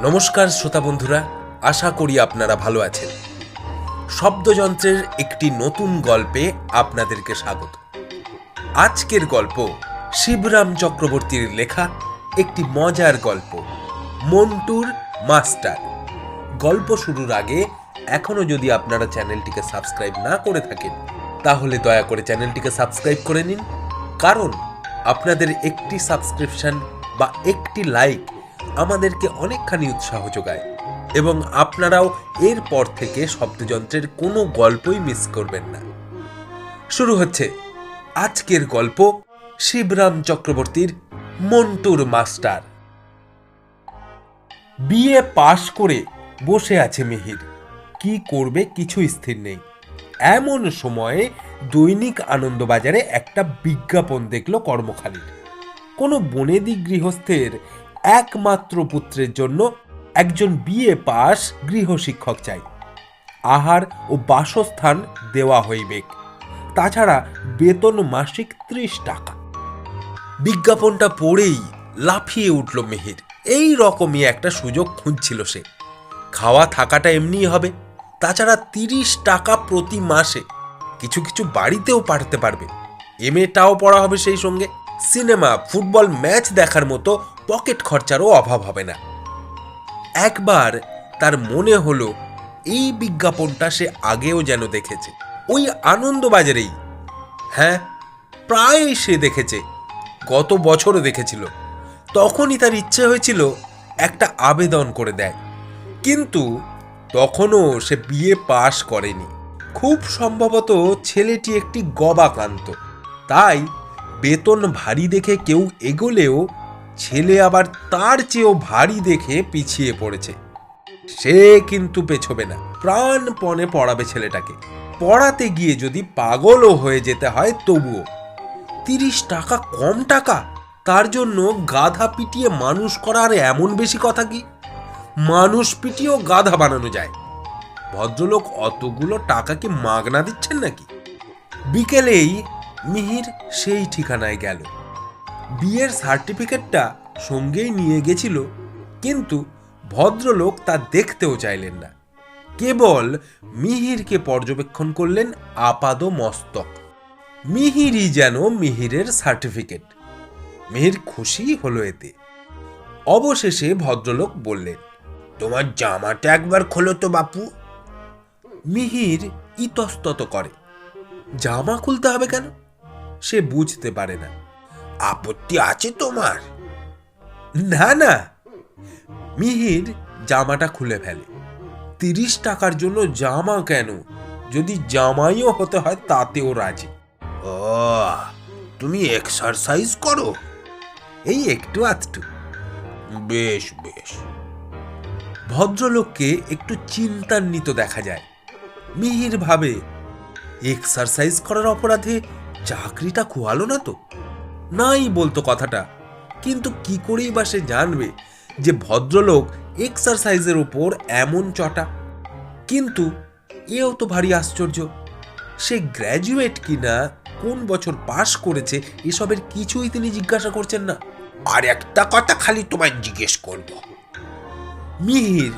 নমস্কার শ্রোতা বন্ধুরা, আশা করি আপনারা ভালো আছেন। শব্দযন্ত্রের একটি নতুন গল্পে আপনাদেরকে স্বাগত। আজকের গল্প শিবরাম চক্রবর্তীর লেখা একটি মজার গল্প, মন্টুর মাস্টার। গল্প শুরুর আগে এখনও যদি আপনারা চ্যানেলটিকে সাবস্ক্রাইব না করে থাকেন, তাহলে দয়া করে চ্যানেলটিকে সাবস্ক্রাইব করে নিন। কারণ আপনাদের একটি সাবস্ক্রিপশন বা একটি লাইক আমাদেরকে অনেকখানি উৎসাহ যোগায় এবং আপনারাও এরপর থেকে শব্দযন্ত্রের কোনো গল্পই মিস করবেন না। শুরু হচ্ছে আজকের গল্প শিবরাম চক্রবর্তীর মন্টুর মাস্টার। বিএ পাশ করে বসে আছে মিহির। কি করবে কিছু স্থির নেই। এমন সময়ে দৈনিক আনন্দবাজারে একটা বিজ্ঞাপন দেখল কর্মখালীর কোনো বনেদি গৃহস্থের একমাত্র পুত্রের জন্য একজন বিএ পাস গৃহশিক্ষক চাই। আহার ও বাসস্থান দেওয়া হইবে। তাছাড়া বেতন মাসিক ত্রিশ টাকা। বিজ্ঞাপনটা পড়েই লাফিয়ে উঠল মেহির। এই রকমই একটা সুযোগ খুঁজছিল সে। খাওয়া থাকাটা এমনিই হবে। তাছাড়া তিরিশ টাকা প্রতি মাসে। কিছু কিছু বাড়িতেও পাঠাতে পারবে। এম এটাও পড়া হবে সেই সঙ্গে। সিনেমা, ফুটবল ম্যাচ দেখার মতো পকেট খরচারও অভাব হবে না। একবার তার মনে হলো, এই বিজ্ঞাপনটা সে আগেও যেন দেখেছে। ওই আনন্দবাজারেই। হ্যাঁ প্রায় সে দেখেছে। গত বছরও দেখেছিল। তখনই তার ইচ্ছে হয়েছিল একটা আবেদন করে দেয়। কিন্তু তখনও সে বিয়ে পাশ করেনি। খুব সম্ভবত ছেলেটি একটি গবাকান্ত তাই বেতন ভারী দেখে কেউ এগোলেও ছেলে আবার তার চেয়েও ভারী দেখে পিছিয়ে পড়েছে। সে কিন্তু পেছবে না। প্রাণপণে পড়াবে ছেলেটাকে। পড়াতে গিয়ে যদি পাগলও হয়ে যেতে হয় তবুও। তিরিশ টাকা কম টাকা? তার জন্য গাধা পিটিয়ে মানুষ করার এমন বেশি কথা কি? মানুষ পিটিয়েও গাধা বানানো যায়। ভদ্রলোক অতগুলো টাকা কি মাগনা দিচ্ছেন নাকি? বিকেলেই মিহির সেই ঠিকানায় গেল। বিয়ের সার্টিফিকেটটা সঙ্গেই নিয়ে গেছিল, কিন্তু ভদ্রলোক তা দেখতেও চাইলেন না। কেবল মিহিরকে পর্যবেক্ষণ করলেন আপাদ মস্তক মিহিরই যেন মিহিরের সার্টিফিকেট। মিহির খুশি হলো এতে। অবশেষে ভদ্রলোক বললেন, তোমার জামাটা একবার খোলো তো বাপু। মিহির ইতস্তত করে, জামা খুলতে হবে কেন? সে বুঝতে পারে না। আপত্তি আছে তোমার? না না। মিহির জামাটা খুলে ফেলে। তিরিশ টাকার জন্য জামা কেন? যদি জামাইও হতে হয় তাতেও রাজি। ও তুমি এক্সারসাইজ করো? এই একটু আধটু। বেশ বেশ। ভদ্রলোককে একটু চিন্তান্বিত দেখা যায়। মিহির ভাবে এক্সারসাইজ করার অপরাধে চাকরিটা খোয়ালো না তো? নাই বলতো কথাটা। কিন্তু কি করেই বা সে জানবে যে ভদ্রলোক এক্সারসাইজের উপর এমন চটা? কিন্তু এও তো ভারী আশ্চর্য। সে গ্র্যাজুয়েট কিনা, কোন বছর পাশ করেছে, এসবের কিছুই তিনি জিজ্ঞাসা করছেন না। আর একটা কথা খালি তোমায় জিজ্ঞেস করব। মিহির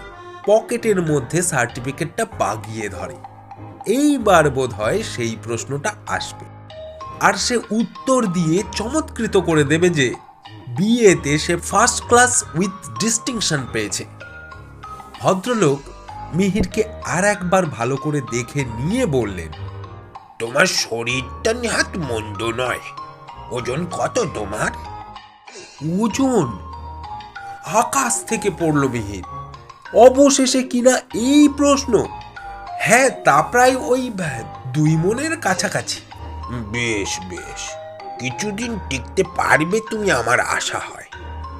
পকেটের মধ্যে সার্টিফিকেটটা পাগিয়ে ধরে। এইবার বোধ হয় সেই প্রশ্নটা আসবে। আর সে উত্তর দিয়ে চমৎকৃত করে দেবে যে বিয়েতে সে ফার্স্ট ক্লাস উইথ ডিস্টিংশন পেয়েছে। ভদ্রলোক মিহিরকে আর একবার ভালো করে দেখে নিয়ে বললেন, তোমার শরীরটা নিহাত মন্দ নয়। ওজন কত তোমার? ওজন? আকাশ থেকে পড়ল মিহির। অবশেষে কিনা এই প্রশ্ন? হ্যাঁ তা প্রায় ওই দুই মনের কাছাকাছি। বেশ বেশ। কিছুদিন টিকতে পারবে তুমি আমার আশা হয়।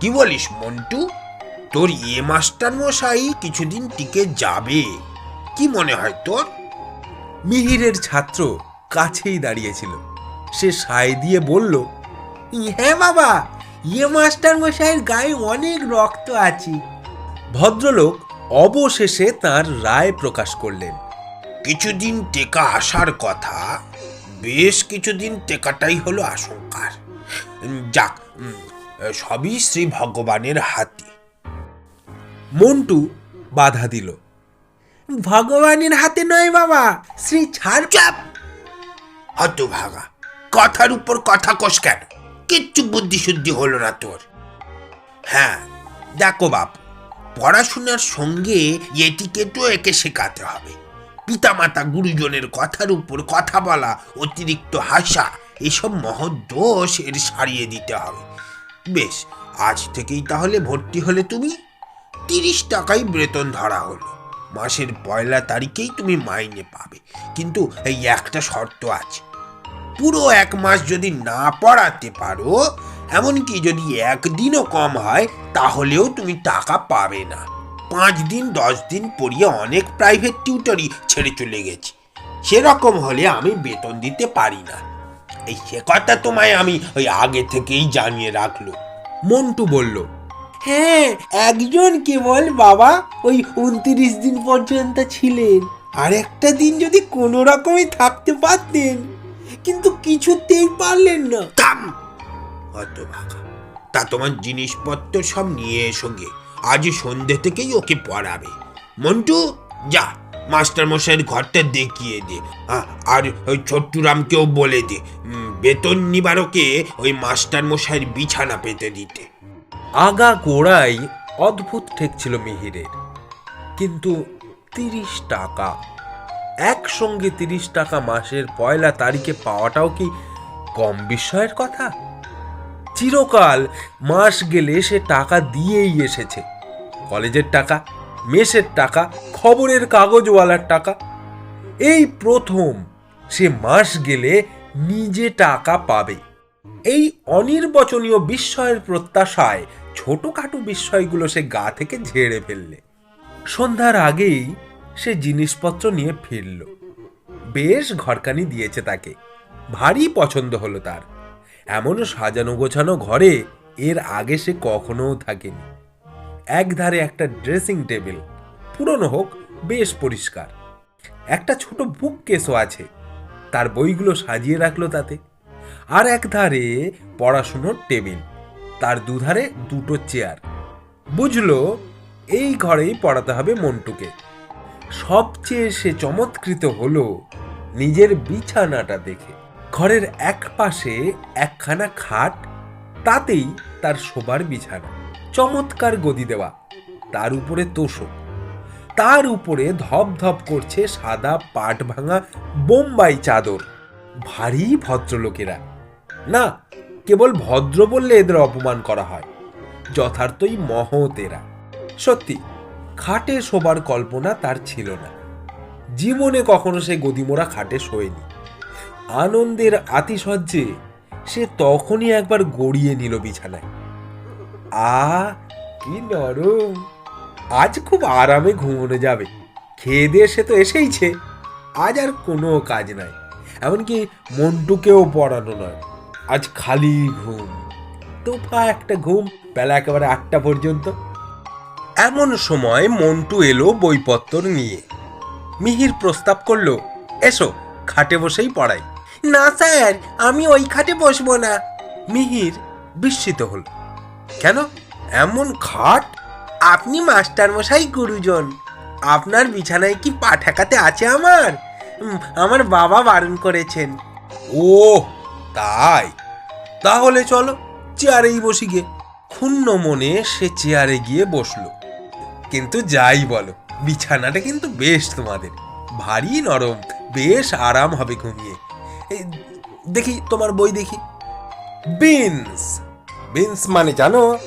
কি বলিস মন্টু? তোর ইয়ে মাস্টার মশাই কিছুদিন টিকে যাবে। কি মনে হয় তোর? মিহিরের ছাত্র কাছেই দাঁড়িয়েছিল। সে সায় দিয়ে বলল হ্যাঁ বাবা ইয়ে মাস্টার মশাইয়ের গায়ে অনেক রক্ত আছে। ভদ্রলোক অবশেষে তার রায় প্রকাশ করলেন। কিছুদিন টেকা আসার কথা বেশ কিছুদিন টেকাটাই হলো আশঙ্কার। যাক সবই শ্রী ভগবানের হাতে। মন্টু বাধা দিল। ভগবানের হাতে নয় বাবা শ্রী ছাড়। হত ভাগা কথার উপর কথা কস কেন? কিচ্ছু বুদ্ধি শুদ্ধি হলো না তোর। হ্যাঁ দেখো বাপ পড়াশোনার সঙ্গে এটিকেটও একে শেখাতে হবে। পিতামাতা গুরুজনের কথার উপর কথা বলা অতিরিক্ত হাসা, এসব মহৎ দোষ এর সারিয়ে দিতে হবে। বেশ, আজ থেকেই তাহলে ভর্তি হলে তুমি? তিরিশ টাকাই বেতন ধরা হলো। মাসের পয়লা তারিখেই তুমি মাইনে পাবে। কিন্তু এই একটা শর্ত আছে। পুরো এক মাস যদি না পড়াতে পারো, এমনকি যদি একদিনও কম হয়, তাহলেও তুমি টাকা পাবে না। পাঁচ দিন, দশ দিন পড়িয়ে অনেক প্রাইভেট টিউটরই ছেড়ে চলে গেছি। সেরকম হলে আমি বেতন দিতে পারি না। এই সে কথা তোমায় আমি ওই আগে থেকেই জানিয়ে রাখল। মন্টু বলল হ্যাঁ একজন কেবল বাবা ওই উনত্রিশ দিন পর্যন্ত ছিলেন। আর একটা দিন যদি কোনো রকমে থাকতে পারতেন, কিন্তু কিছুতেই পারলেন না। থাম! অত ভাগা তা তোমার জিনিসপত্র সব নিয়ে এসো গে। আজ সন্ধ্যে থেকেই ওকে পড়াবে। মন্টু, যা মাস্টার মশাইয়ের ঘরটা দেখিয়ে দে। আর ওই ছোট্টুরামকেও বলে দে। বেতন নিবারকে ওই মাস্টার মশাইয়ের বিছানা পেতে দিতে। আগা গোড়াই অদ্ভুত ঠেকছিল মিহিরের। কিন্তু তিরিশ টাকা, একসঙ্গে তিরিশ টাকা মাসের পয়লা তারিখে পাওয়াটাও কি কম বিস্ময়ের কথা? চিরকাল মাস গেলে সে টাকা দিয়েই এসেছে। কলেজের টাকা, মেসের টাকা, খবরের কাগজওয়ালার টাকা। এই প্রথম সে মাস গেলে নিজে টাকা পাবে। এই অনির্বচনীয় বিস্ময়ের প্রত্যাশায় ছোটখাটো বিস্ময়গুলো সে গা থেকে ঝেড়ে ফেললে। সন্ধ্যার আগেই সে জিনিসপত্র নিয়ে ফিরল। বেশ ঘরকানি দিয়েছে তাকে। ভারী পছন্দ হলো তার। এমন সাজানো গোছানো ঘরে এর আগে সে কখনো থাকেনি। একধারে একটা ড্রেসিং টেবিল, পুরনো হোক, বেশ পরিষ্কার। একটা ছোট বুক কেসও আছে, তার বইগুলো সাজিয়ে রাখল তাতে। আর একধারে পড়াশুনোর টেবিল, তার দুধারে দুটো চেয়ার। বুঝলো, এই ঘরেই পড়াতে হবে মন্টুকে। সবচেয়ে সে চমৎকৃত হলো নিজের বিছানাটা দেখে। ঘরের এক পাশে একখানা খাট, তাতেই তার শোবার বিছানা। চমৎকার গদি দেওয়া, তার উপরে তোষক। তার উপরে ধপ ধপ করছে সাদা পাট ভাঙা বোম্বাই চাদর। ভারী ভদ্রলোকেরা। না, কেবল ভদ্র বললে এদের অপমান করা হয়। যথার্থই মহতেরা। সত্যি, খাটে শোবার কল্পনা তার ছিল না। জীবনে কখনো সে গদিমোড়া খাটে শোয়নি। আনন্দের আতিশয্যে সে তখনই একবার গড়িয়ে নিল বিছানায়। আ, কি নরম। আজ খুব আরামে ঘুমোনো যাবে। খেয়ে দিয়ে সে তো এসেইছে। আজ আর কোনো কাজ নাই। এমনকি মন্টুকেও পড়ানো নয়। আজ খালি ঘুম। তোফা একটা ঘুম, বেলা একেবারে আটটা পর্যন্ত। এমন সময় মন্টু এলো বইপত্তর নিয়ে। মিহির প্রস্তাব করল, এসো, খাটে বসেই পড়াই। না স্যার, আমি ওই খাটে বসবো না। মিহির বিস্মিত হল। কেন? এমন খাট? আপনি মাস্টার মশাই গুরুজন। আপনার বিছানায় কি পা ঠেকাতে আছে আমার? উম, আমার বাবা বারণ করেছেন। ও তাই? তাহলে চলো চেয়ারেই বসি গে ক্ষুণ্ণ মনে সে চেয়ারে গিয়ে বসল। কিন্তু যাই বলো বিছানাটা কিন্তু বেশ তোমাদের। ভারী নরম বেশ আরাম হবে ঘুমিয়ে। দেখি তোমার বই দেখি। বিনস। বিনস মানে জানো,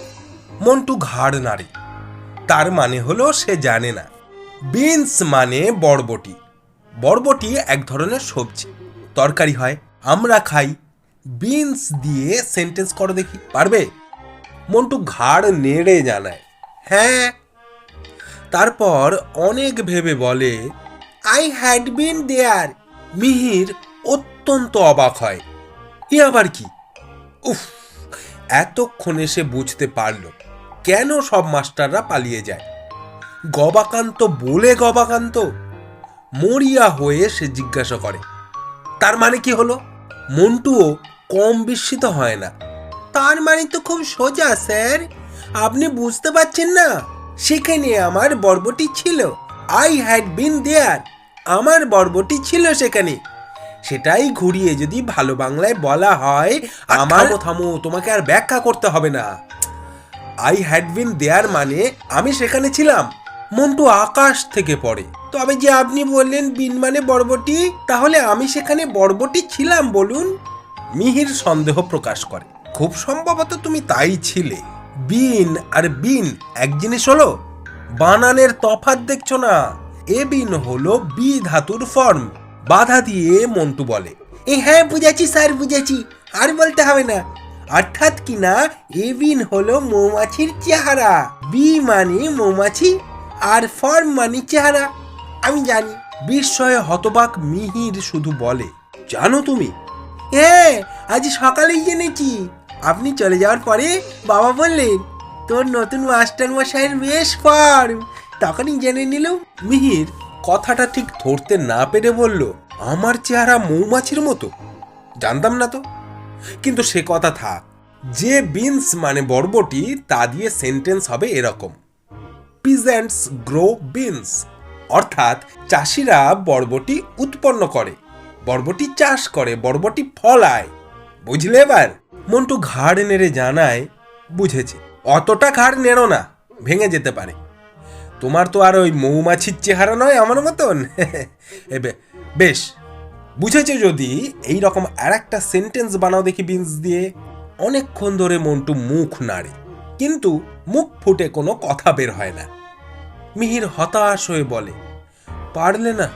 মন্টু ঘাড় নাড়ে। তার মানে হলো সে জানে না। বিনস মানে বরবটি। বরবটি এক ধরনের সবজি। তরকারি হয়, আমরা খাই। বিনস দিয়ে সেন্টেন্স করো দেখি, পারবে? মন্টু ঘাড় নেড়ে জানায় হ্যাঁ। তারপর অনেক ভেবে বলে I had been there Mihir অত্যন্ত অবাক হয়। এ আবার কি? উফ এতক্ষণে সে বুঝতে পারল কেন সব মাস্টাররা পালিয়ে যায়। গবাকান্ত বলে গবাকান্ত, মরিয়া হয়ে সে জিজ্ঞাসা করে, তার মানে কি হলো? মন্টুও কম বিস্মিত হয় না। তার মানে তো খুব সোজা, স্যার। আপনি বুঝতে পারছেন না, সেখানে আমার বরবটি ছিল। I had been there. আমার বরবটি ছিল সেখানে। সেটাই ঘুরিয়ে যদি ভালো বাংলায় বলা হয় আমার থামো তোমাকে আর ব্যাখ্যা করতে হবে না। আই হ্যাড বিন দেয়ার মানে আমি সেখানে ছিলাম। মন্টু আকাশ থেকে পড়ে। তবে যে আপনি বললেন বিন মানে বরবটি তাহলে আমি সেখানে বরবটি ছিলাম বলুন। মিহির সন্দেহ প্রকাশ করে। খুব সম্ভবত তুমি তাই ছিলে। বিন আর বিন এক জিনিস হলো বানানের তফাৎ দেখছ না? এ বিন হলো বি ধাতুর ফর্ম বাধা দিয়ে মন্টু বলে, এ হ্যাঁ বুঝেছি স্যার, বুঝেছি। আর বলতে হবে না। অর্থাৎ কি না, এবিন হলো মৌমাছির চেহারা। বি মানে মৌমাছি, আর ফর্ম মানে চেহারা। আমি জানি। বিস্ময়ে হতবাক মিহির শুধু বলে, জানো তুমি? হ্যাঁ আজ সকালেই জেনেছি। আপনি চলে যাওয়ার পরে বাবা বললেন, তোর নতুন মাস্টার মশাইয়ের বেশ ফর্ম। তখনই জেনে নিলাম মিহির কথাটা ঠিক ধরতে না পেরে বলল, আমার চেহারা মৌমাছির মতো। জানতাম না তো। কিন্তু সে কথা থাক, যে বিনস মানে বরবটি, তা দিয়ে সেন্টেন্স হবে এরকম। পিজেন্টস গ্রো বিনস, অর্থাৎ চাষিরা বরবটি উৎপন্ন করে। বরবটি চাষ করে, বরবটি ফলায়। বুঝলে এবার? মন্টু ঘাড় নেড়ে জানায়, বুঝেছে। অতটা ঘাড় নেড়ো না, ভেঙে যেতে পারে। তোমার তো আর ওই মৌমাছির চেহারা নয় আমার মতন? বেশ। বুঝেছে যদি এই রকম আর একটা সেন্টেন্স বানাও দেখি বিনস দিয়ে। অনেকক্ষণ ধরে মন্টু মুখ নাড়ে, কিন্তু মুখ ফুটে কোনো কথা বের হয় না। মিহির হতাশ হয়ে বলে, পারলে না।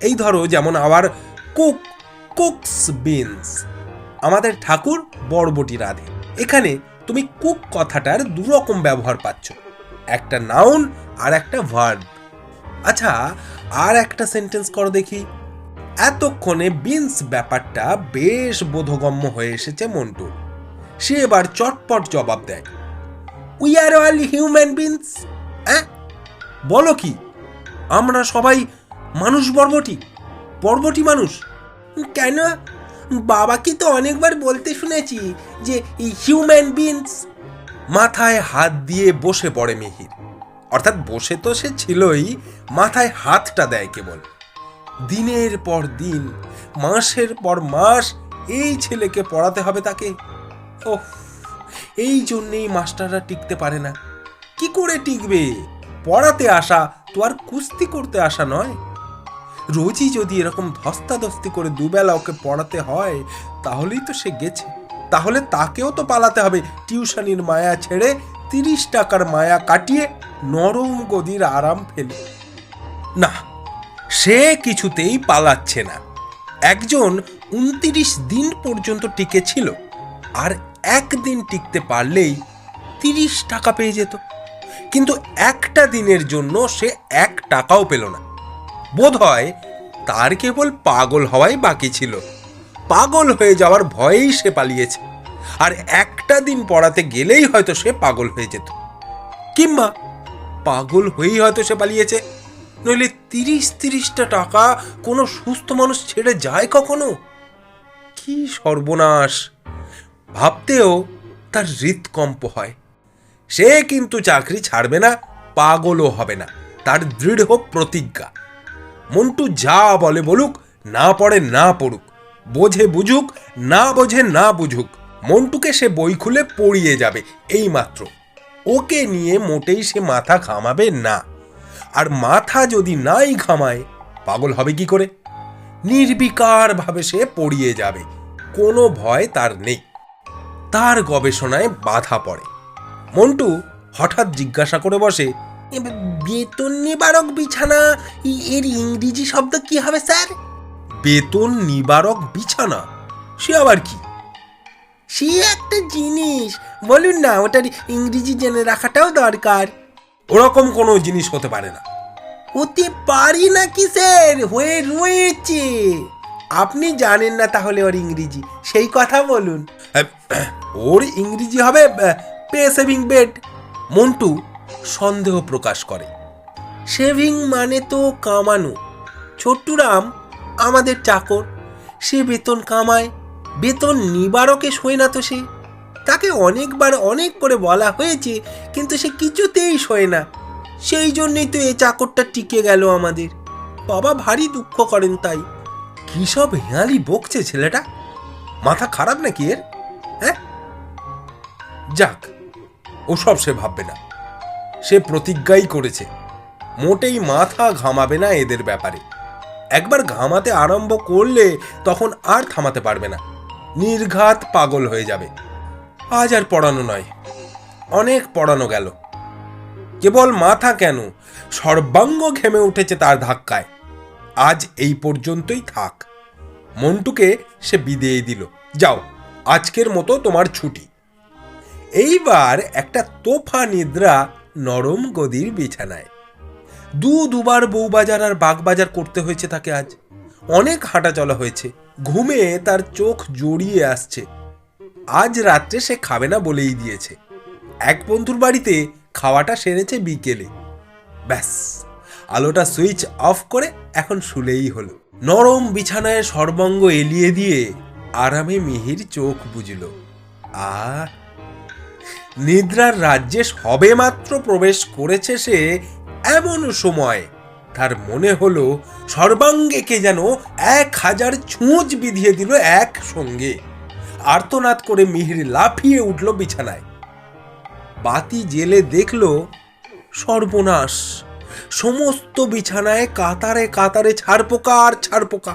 এই ধরো যেমন আবার কুক কুকস বিনস আমাদের ঠাকুর বড়বটি রাধে। এখানে তুমি কুক কথাটার দুরকম ব্যবহার পাচ্ছ। একটা নাউন আর একটা ভার্ব আচ্ছা আর একটা সেন্টেন্স করো দেখি। এতক্ষণে বিনস ব্যাপারটা বেশ বোধগম্য হয়ে এসেছে মন্টুর সে এবার চটপট জবাব দেয়। We are all human beans হ্যাঁ বলো কি? আমরা সবাই মানুষ বর্বটি? বর্বটি মানুষ? কেন? বাবাকে তো অনেকবার বলতে শুনেছি যে হিউম্যান বিনস মাথায় হাত দিয়ে বসে পড়ে মিহির। অর্থাৎ বসে তো সে ছিলই, মাথায় হাতটা দেয় কেবল। দিনের পর দিন, মাসের পর মাস এই ছেলেকে পড়াতে হবে তাকে। ওহ, এই জন্যেই মাস্টাররা টিকতে পারে না। কি করে টিকবে? পড়াতে আসা তো আর কুস্তি করতে আসা নয়। রোজই যদি এরকম ধস্তাধস্তি করে দুবেলা ওকে পড়াতে হয়, তাহলেই তো সে গেছে। তাহলে তাকেও তো পালাতে হবে। টিউশনির মায়া ছেড়ে তিরিশ টাকার মায়া কাটিয়ে নরম গদির আরাম ফেলে। না, সে কিছুতেই পালাচ্ছে না। একজন উনতিরিশ দিন পর্যন্ত টিকে ছিল, আর একদিন টিকতে পারলেই তিরিশ টাকা পেয়ে যেত। কিন্তু একটা দিনের জন্য সে এক টাকাও পেল না। বোধ হয় তার কেবল পাগল হওয়াই বাকি ছিল। পাগল হয়ে যাওয়ার ভয়েই সে পালিয়েছে। আর একটা দিন পড়াতে গেলেই হয়তো সে পাগল হয়ে যেত। কিংবা পাগল হয়েই হয়তো সে পালিয়েছে। নইলে তিরিশ তিরিশটা টাকা কোনো সুস্থ মানুষ ছেড়ে যায় কখনো? কি সর্বনাশ! ভাবতেও তার হৃৎকম্প হয়। সে কিন্তু চাকরি ছাড়বে না, পাগলও হবে না। তার দৃঢ় প্রতিজ্ঞা। মন্টু যা বলে বলুক, না পড়ে না পড়ুক। বোঝে বুঝুক, না বোঝে না বুঝুক, মন্টুকে সে বই খুলে পড়িয়ে যাবে এই মাত্র ওকে নিয়ে মোটেই সে মাথা ঘামাবে না। আর মাথা যদি নাই ঘামায়, পাগল হবে কি করে? নির্বিকার ভাবে সে পড়িয়ে যাবে, কোনো ভয় তার নেই। তার গবেষণায় বাধা পড়ে। মন্টু হঠাৎ জিজ্ঞাসা করে বসে বেতন নিবারক বিছানা এর ইংরেজি শব্দ কি হবে, স্যার? বেতন নিবারক বিছানা। সে আবার কি? সে একটা জিনিস। বলুন না ওটার ইংরেজি জেনে রাখাটাও দরকার। ওরকম কোনো জিনিস হতে পারে না। হতে পারি না কি স্যার? হয়ে রয়েছে। আপনি জানেন না তাহলে ওর ইংরেজি। সেই কথা বলুন। আহ, ওর ইংরেজি হবে পে সেভিং বেড। মন্টু সন্দেহ প্রকাশ করে। শেভিং মানে তো কামানো। ছোট্টুরাম আমাদের চাকর। সে বেতন কামায়, বেতন নিবারকে শোয় না তো সে। তাকে অনেকবার অনেক করে বলা হয়েছে, কিন্তু সে কিছুতেই সয় না। সেই জন্যই তো এই চাকরটা টিকে গেল আমাদের। বাবা ভারী দুঃখ করেন তাই। কি সব হেঁয়ালি বকছে ছেলেটা? মাথা খারাপ নাকি এর? হ্যাঁ? যাক, ওসব সে ভাববে না। সে প্রতিজ্ঞাই করেছে। মোটেই মাথা ঘামাবে না এদের ব্যাপারে। একবার ঘামাতে আরম্ভ করলে তখন আর থামাতে পারবে না। নির্ঘাত পাগল হয়ে যাবে। আজ আর পড়ানো নয়। অনেক পড়ানো গেল। কেবল মাথা কেন? সর্বাঙ্গ ঘেমে উঠেছে তার ধাক্কায়। আজ এই পর্যন্তই থাক। মন্টুকে সে বিদেয় দিল। যাও, আজকের মতো তোমার ছুটি। এইবার একটা তোফা নিদ্রা নরম গদির বিছানায়। দু দুবার বউবাজার আর বাগবাজার করতে হয়েছে তাকে আজ। অনেক হাঁটা চলা হয়েছে। ঘুমে তার চোখ জড়িয়ে আসছে। আজ রাত্রে সে খাবে না বলেই দিয়েছে। এক বন্ধুর বাড়িতে খাওয়াটা সেরেছে বিকেলে। ব্যাস, আলোটা সুইচ অফ করে এখন শুলেই হলো। নরম বিছানায় সর্বাঙ্গ এলিয়ে দিয়ে আরামে মিহির চোখ বুঝল আহ নিদ্রার রাজ্যে সবেমাত্র প্রবেশ করেছে সে এমন সময় তার মনে হলো সর্বাঙ্গেকে যেন এক হাজার ছুঁচ বিধিয়ে দিল এক সঙ্গে আর্তনাদ করে মিহির লাফিয়ে উঠল বিছানায়। বাতি জেলে দেখল সর্বনাশ। সমস্ত বিছানায় কাতারে কাতারে ছাড়পোকা আর ছাড়পোকা।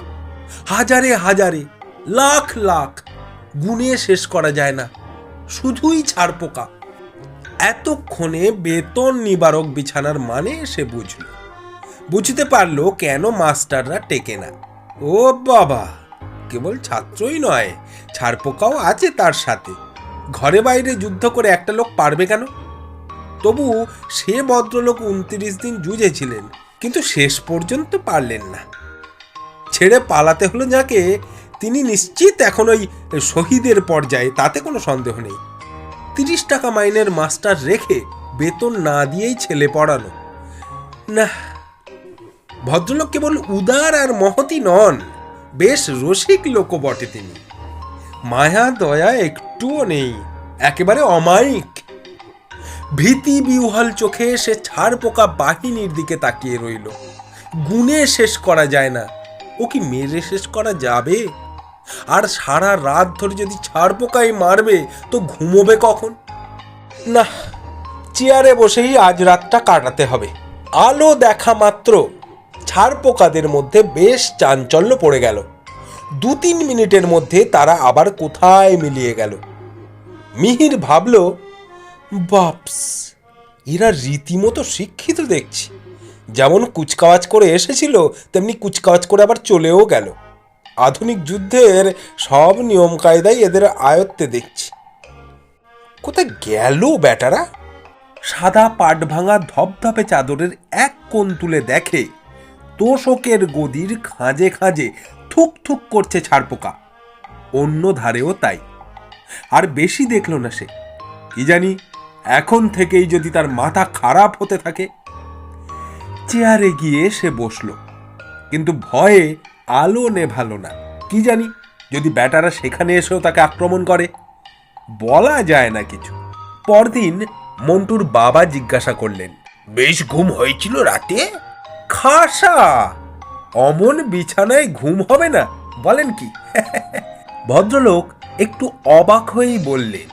হাজারে হাজারে, লাখ লাখ। গুনে শেষ করা যায় না। শুধুই ছাড়পোকা। এতক্ষণে বেতন নিবারক বিছানার মানে সে বুঝল। বুঝতে পারল কেন মাস্টাররা টেকে না। ও বাবা, কেবল ছাত্রই নয়, ছাড়পোকাও আছে তার সাথে। ঘরে বাইরে যুদ্ধ করে একটা লোক পারবে কেন? তবু সে ভদ্রলোক উনত্রিশ দিন জুঝেছিলেন কিন্তু শেষ পর্যন্ত পারলেন না। ছেড়ে পালাতে হলো যাকে, তিনি নিশ্চিত এখন ওই শহীদের পর্যায়ে, তাতে কোনো সন্দেহ নেই। তিরিশ টাকা মাইনের মাস্টার রেখে বেতন না দিয়েই ছেলে পড়ানো। না ভদ্রলোক কেবল উদার আর মহতি নন, বেশ রসিক লোকও বটে তিনি। মায়া, দয়া একটুও নেই, একেবারে অমায়িক। ভীতি বিহ্বল চোখে সে ছাড় পোকা বাহিনীর দিকে তাকিয়ে রইল। গুনে শেষ করা যায় না। ও কি মেরে শেষ করা যাবে? আর সারা রাত ধরে যদি ছাড় পোকাই মারবে, তো ঘুমোবে কখন? না, চেয়ারে বসেই আজ রাতটা কাটাতে হবে। আলো দেখা মাত্র। ছাড় পোকাদের মধ্যে বেশ চাঞ্চল্য পড়ে গেল। দু তিন মিনিটের মধ্যে তারা আবার কোথায় মিলিয়ে গেল? মিহির ভাবল, বাপস, এরা রীতিমতো শিক্ষিত দেখছি। যেমন কুচকাওয়াজ করে এসেছিল, তেমনি কুচকাওয়াজ করে আবার চলেও গেল। আধুনিক যুদ্ধের সব নিয়ম কায়দাই এদের আয়ত্তে দেখছি। কোথায় গেল ব্যাটারা? সাদা পাট ভাঙা ধপধপে চাদরের এক কোণ তুলে দেখে, তোষকের গদির খাঁজে খাঁজে থুক থুক করছে ছাড়পোকা। অন্য ধারেও তাই। আর বেশি দেখল না সে। কি জানি, এখন থেকেই যদি তার মাথা খারাপ হতে থাকে। চেয়ারে গিয়ে সে বসল। কিন্তু ভয়ে আলো নেভালো না। কি জানি, যদি ব্যাটারা সেখানে এসেও তাকে আক্রমণ করে। বলা যায় না কিছু। পরদিন মন্টুর বাবা জিজ্ঞাসা করলেন, বেশ ঘুম হয়েছিল রাতে? খাসা, অমন বিছানায় ঘুম হবে না, বলেন কি? ভদ্রলোক একটু অবাক হয়েই বললেন,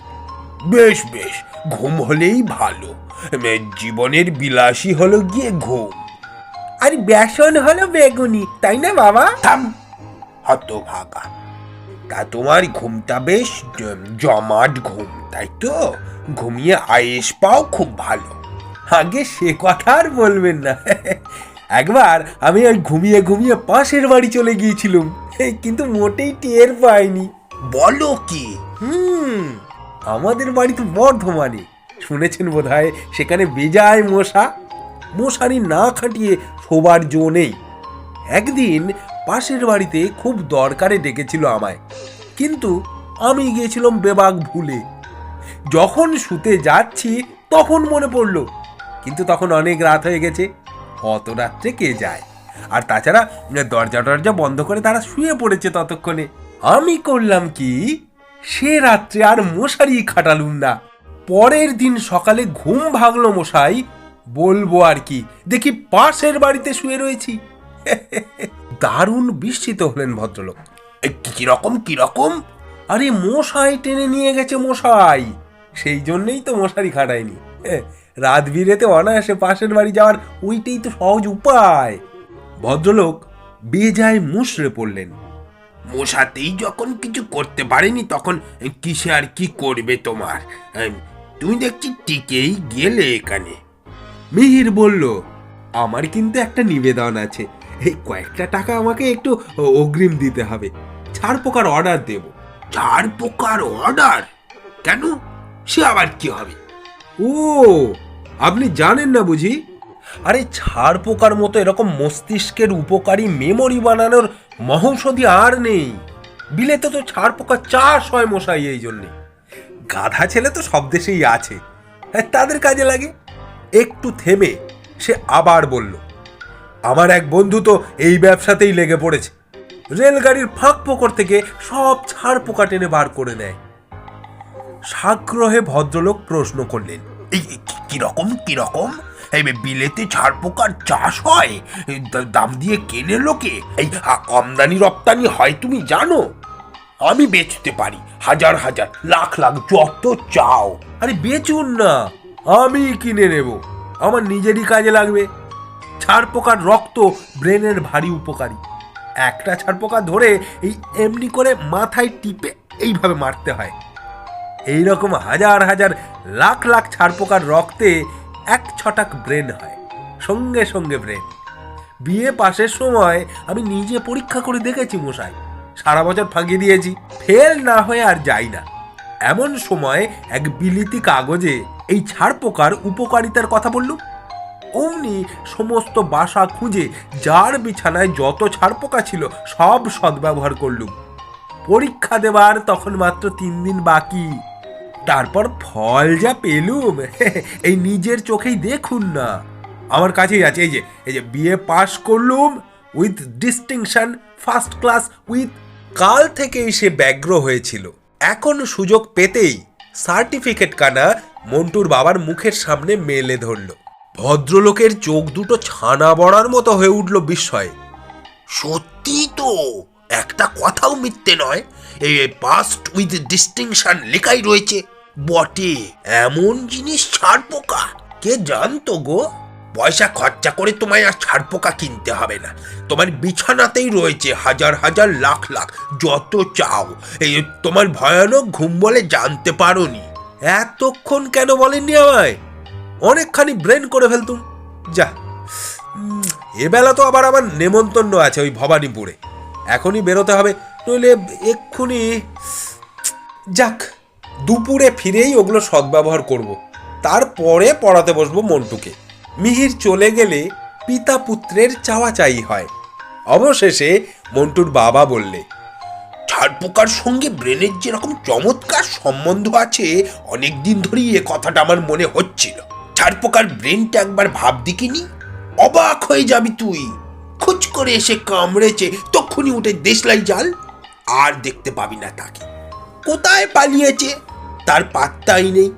বেশ বেশ, ঘুম হলেই ভালো। জীবনের বিলাসী হলো গিয়ে ঘুম। আর বেসন হলো বেগুনি তাই না বাবা? থাম হতভাগা। তা তোমার ঘুমটা বেশ জমাট ঘুম তাই তো? ঘুমিয়ে আয়েস পাও খুব ভালো। আগে সে কথা আর বলবেন না। একবার আমি ওই ঘুমিয়ে ঘুমিয়ে পাশের বাড়ি চলে গিয়েছিলাম কিন্তু মোটেই টের পাইনি। বলো কি? হুম আমাদের বাড়ি তো বর্ধমানে। শুনেছেন বোধহয় সেখানে বেজায় মশা? মশারি না খাটিয়ে শোবার জো নেই। একদিন পাশের বাড়িতে খুব দরকারে ডেকেছিল আমায়। কিন্তু আমি গিয়েছিলাম বেবাক ভুলে। যখন শুতে যাচ্ছি তখন মনে পড়ল, কিন্তু তখন অনেক রাত হয়ে গেছে, অত রাত্রে কে যায়? আর তাছাড়া দরজা টরজা বন্ধ করে তারা শুয়ে পড়েছে ততক্ষণে। আমি করলাম কি, সে রাত্রে আর মশারি খাটালুম না। পরের দিন সকালে ঘুম ভাগলো মশাই বলব আর কি। দেখি পাশের বাড়িতে শুয়ে রয়েছি। দারুণ বিস্মিত হলেন ভদ্রলোক। কীরকম কীরকম আরে মশাই টেনে নিয়ে গেছে মশাই। সেই জন্যই তো মশারি খাটায়নি। রাত বিরেতে অনায়াসে পাশের বাড়ি যাওয়ার ওইটাই তো সহজ উপায়। ভদ্রলোক বেজায় মুশড়ে পড়লেন। মশাতেই যখন কিছু করতে পারেনি তখন কিসে আর কি করবে তোমার? তুমি দেখছি টিকেই গেলে এখানে। মিহির বলল আমার কিন্তু একটা নিবেদন আছে। এই কয়েকটা টাকা আমাকে একটু অগ্রিম দিতে হবে। ছাড় পোকার অর্ডার দেব। ছাড় পোকার অর্ডার কেন? সে আবার কি হবে? ও আপনি জানেন না বুঝি? আরে ছাড় পোকার মতো এরকম মস্তিষ্কের উপকারী মেমোরি বানানোর মহৌষধি আর নেই। বিলেতে তো ছাড় পোকা চাষ হয় মশাই এই জন্যে। গাধা ছেলে তো সব দেশেই আছে। হ্যাঁ তাদের কাজে লাগে। একটু থেমে সে আবার বলল, আমার এক বন্ধু তো এই ব্যবসাতেই লেগে পড়েছে। রেলগাড়ির ফাঁক পোকর থেকে সব ছাড় পোকা টেনে বার করে নেয়। সাগ্রহে ভদ্রলোক প্রশ্ন করলেন কীরকম কীরকম? এই বিলেতে ছাড় পোকার চাষ হয়? দাম দিয়ে কেনে লোকে? এই আমদানি রপ্তানি হয় তুমি জানো? আমি বেচতে পারি, হাজার হাজার, লাখ লাখ, যত চাও। আরে, বেচুন না। আমি কিনে নেব। আমার নিজেরই কাজে লাগবে। ছাড় পোকার রক্ত ব্রেনের ভারী উপকারী। একটা ছাড় পোকা ধরে এই এমনি করে মাথায় টিপে এইভাবে মারতে হয়। এই রকম হাজার হাজার লাখ লাখ ছাড় পোকার রক্তে এক ছটাক ব্রেন হয়। সঙ্গে সঙ্গে ব্রেন। বিয়ে পাশের সময় আমি নিজে পরীক্ষা করে দেখেছি মশাই। সারা বছর ফাঁকি দিয়েছি। ফেল না হয়ে আর যাই না। এমন সময় এক বিলিতি কাগজে এই ছাড় পোকার উপকারিতার কথা বললুম অমনি সমস্ত বাসা খুঁজে যার বিছানায় যত ছাড় পোকা ছিল সব সদ্ব্যবহার করলুম পরীক্ষা দেবার তখন মাত্র তিন দিন বাকি। তারপর ফল যা পেলুম, এই নিজের চোখেই দেখুন না। আমার কাছেই আছে, এই যে এই যে, বিএ পাশ করলুম with distinction first class with কাল থেকেই সে ব্যগ্র হয়েছিল। এখন সুযোগ পেতেই সার্টিফিকেট কানা মন্টুর বাবার মুখের সামনে মেলে ধরল। ভদ্রলোকের চোখ দুটো ছানা বড়ার মতো হয়ে উঠল বিস্ময়ে। সত্যি তো, একটা কথাও মিথ্যে নয়। এই পাস্ট উইথ ডিস্টিংশন লেখাই রয়েছে। বটে, এমন জিনিস ছাড় পোকা কে জানতো গো? পয়সা খরচা করে তোমায় আর ছাড় পোকা কিনতে হবে না। তোমার বিছানাতেই রয়েছে হাজার হাজার লাখ লাখ, যত চাও। এই তোমার ভয়ানক ঘুম বলে জানতে পারোনি। এতক্ষণ কেন বলেননি আমায়? অনেকখানি ব্রেন করে ফেলতুম। যা এবেলা তো আবার আমার নেমন্তন্ন আছে ওই ভবানীপুরে। এখনই বেরোতে হবে, নইলে এক্ষুনি, যাক, দুপুরে ফিরেই ওগুলো সদ্ব্যবহার করব। তারপরে পড়াতে বসবো মন্টুকে। মিহির চলে গেলে পিতা পুত্রের চাওয়া চাই হয়। অবশেষে মন্টুর বাবা বললে ছাড় পোকার সঙ্গে ব্রেনের যেরকম চমৎকার সম্বন্ধ আছে অনেক দিন ধরেই এ কথাটা আমার মনে হচ্ছিল। ছাড় পোকার ব্রেনটা একবার ভাব দিকিনি অবাক হয়ে যাবি তুই। খুচ করে এসে কামড়েছে তখনই উঠে দেশলাই জাল, আর দেখতে পাবি না তাকে। কোথায় পালিয়েছে? তার পাত্তাই নেই।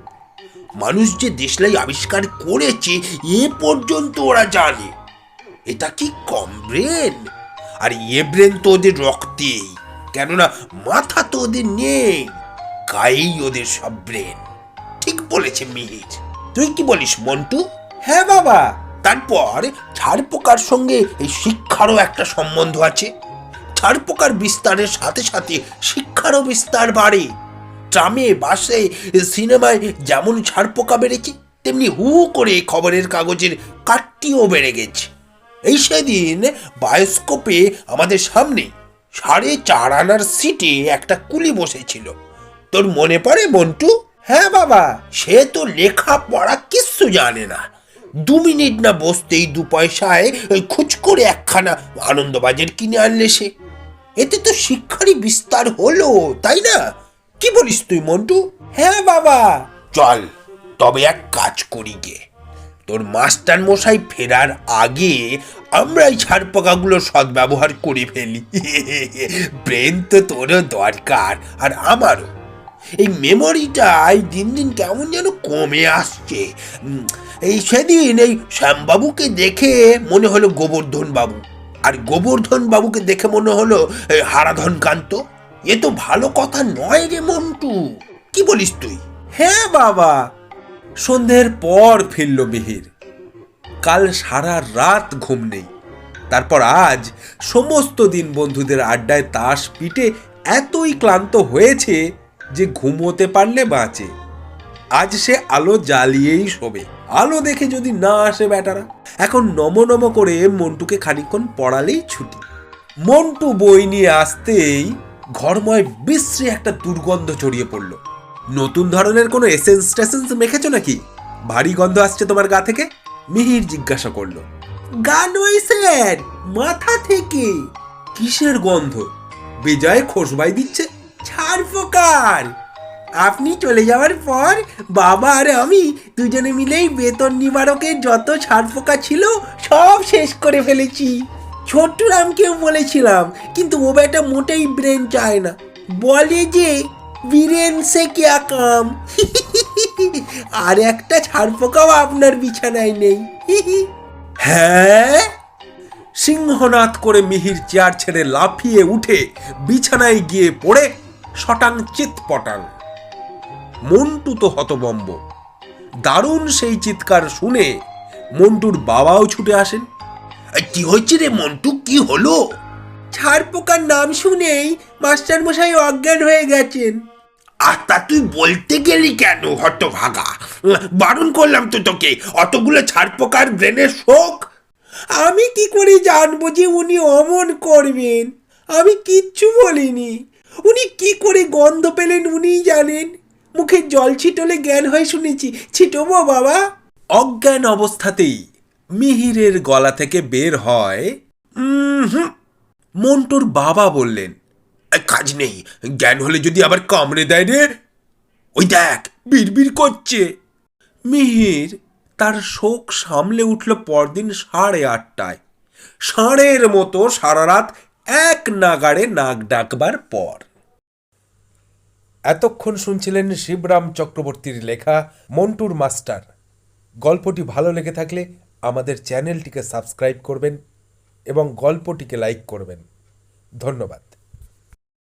মানুষ যে দেশলাই আবিষ্কার করেছে, এ পর্যন্ত ওরা জানে। এটা কি কম ব্রেন? আর এ ব্রেন তো ওদের রক্তেই। কেননা মাথা তো ওদের নেই গায়েই ওদের সব ব্রেন ঠিক বলেছে মিহির। তুই কি বলিস মন্টু? হ্যাঁ বাবা। তারপর ছাড় পোকার সঙ্গে এই শিক্ষারও একটা সম্বন্ধ আছে। ছাড় পোকার বিস্তারের সাথে সাথে শিক্ষারও বিস্তার বাড়ে। ট্রামে বাসে সিনেমায় যেমন ছাড় পোকা বেড়েছে তেমনি হু করে খবরের কাগজের কাটটিও বেড়ে গেছে। এই সেদিন বায়োস্কোপে আমাদের সামনে সাড়ে চার আনার সিটে একটা কুলি বসেছিল। তোর মনে পড়ে মন্টু হ্যাঁ বাবা, সে তো লেখা পড়া কিচ্ছু জানে না। দু মিনিট না বসতেই দু পয়সায় ওই খুচ করে একখানা আনন্দবাজার কিনে আনলে সে। এতে তো শিক্ষারই বিস্তার হলো, তাই না? কি বলিস তুই, মন্টু? হ্যাঁ বাবা। চল, তবে এক কাজ করি গে। তোর মাস্টার মশাই ফেরার আগে আমরা এই ছাড় পোকাগুলো সদ্ব্যবহার করে ফেলি। ব্রেন তো তোরও দরকার, আর আমারও। এই মেমোরিটা দিন দিন কেমন যেন কমে আসছে। এই সেদিন এই শ্যামবাবুকে দেখে মনে হলো গোবর্ধন বাবু আর গোবর্ধন বাবুকে দেখে মনে হলো হারাধন কান্ত এ তো ভালো কথা নয় রে মন্টু, কি বলিস তুই? হ্যাঁ বাবা সন্ধ্যের পর ফিরল মিহির। কাল সারা রাত ঘুম নেই। তারপর আজ সমস্ত দিন বন্ধুদের আড্ডায় তাস পিটে এতই ক্লান্ত হয়েছে যে ঘুমোতে পারলে বাঁচে। আজ সে আলো জ্বালিয়েই শোবে। আলো দেখে যদি না আসে ব্যাটারা, এখন নম নম করে মন্টুকে খানিকক্ষণ পড়ালেই ছুটি। মন্টু বই নিয়ে আসতেই ঘরময় বিশ্রী একটা দুর্গন্ধ ছড়িয়ে পড়ল। নতুন ধরনের কোনো এসেন্স টেসেন্স মেখেছো নাকি? ভারী গন্ধ আসছে তোমার গা থেকে? মিহির জিজ্ঞাসা করল। গান ওই স্যার, মাথা থেকে। কিসের গন্ধ? বেজায় খোসবাই দিচ্ছে, ছাড় পোকার। আপনি চলে যাওয়ার পর বাবা আর আমি দুজনে মিলেই বেতন নিবারকের যত ছাড় পোকা ছিল সব শেষ করে ফেলেছি। ছোট্ট রামকেও বলেছিলাম, কিন্তু ও বেটা মোটেই ব্রেন চায় না। বলে যে বীরেন সে কেয়া কাম আর একটা ছাড় পোকাও আপনার বিছানায় নেই। হ্যাঁ? সিংহনাথ করে মিহির চেয়ার ছেড়ে লাফিয়ে উঠে বিছানায় গিয়ে পড়ে শটাং চিৎ পটাং মন্টু তো হতবম্ব। দারুণ সেই চিৎকার শুনে মন্টুর বাবাও ছুটে আসেন। কি হয়েছে রে মন্টু? কি হলো? ছাড় পোকার নাম শুনেই মাস্টার মশাই অজ্ঞান হয়ে গেছেন। আর তা তুই বলতে গেলি কেন হতভাগা? বারণ করলাম তো তোকে অতগুলো ছাড় পোকার ব্রেনের শোক? আমি কি করে জানব যে উনি অমন করবেন? আমি কিচ্ছু বলিনি। উনি কি করে গন্ধ পেলেন উনিই জানেন। মুখে জল ছিটলে জ্ঞান হয় শুনেছি। ছিটবো বাবা। অজ্ঞান অবস্থাতেই মিহিরের গলা থেকে বের হয় "উম হুম।" মন্টুর বাবা বললেন কাজ নেই, জ্ঞান হলে যদি আবার কামড়ে দেয় রে, ওই দেখ, বিড়বিড় করছে। মিহির তার শোক সামলে উঠল পরদিন সাড়ে আটটায়। ষাঁড়ের মতো সারা রাত এক নাগাড়ে নাক ডাকবার পর। এতক্ষণ শুনছিলেন শিবরাম চক্রবর্তীর লেখা মন্টুর মাস্টার। গল্পটি ভালো লেগে থাকলে আমাদের চ্যানেলটিকে সাবস্ক্রাইব করবেন। এবং গল্পটিকে লাইক করবেন। ধন্যবাদ।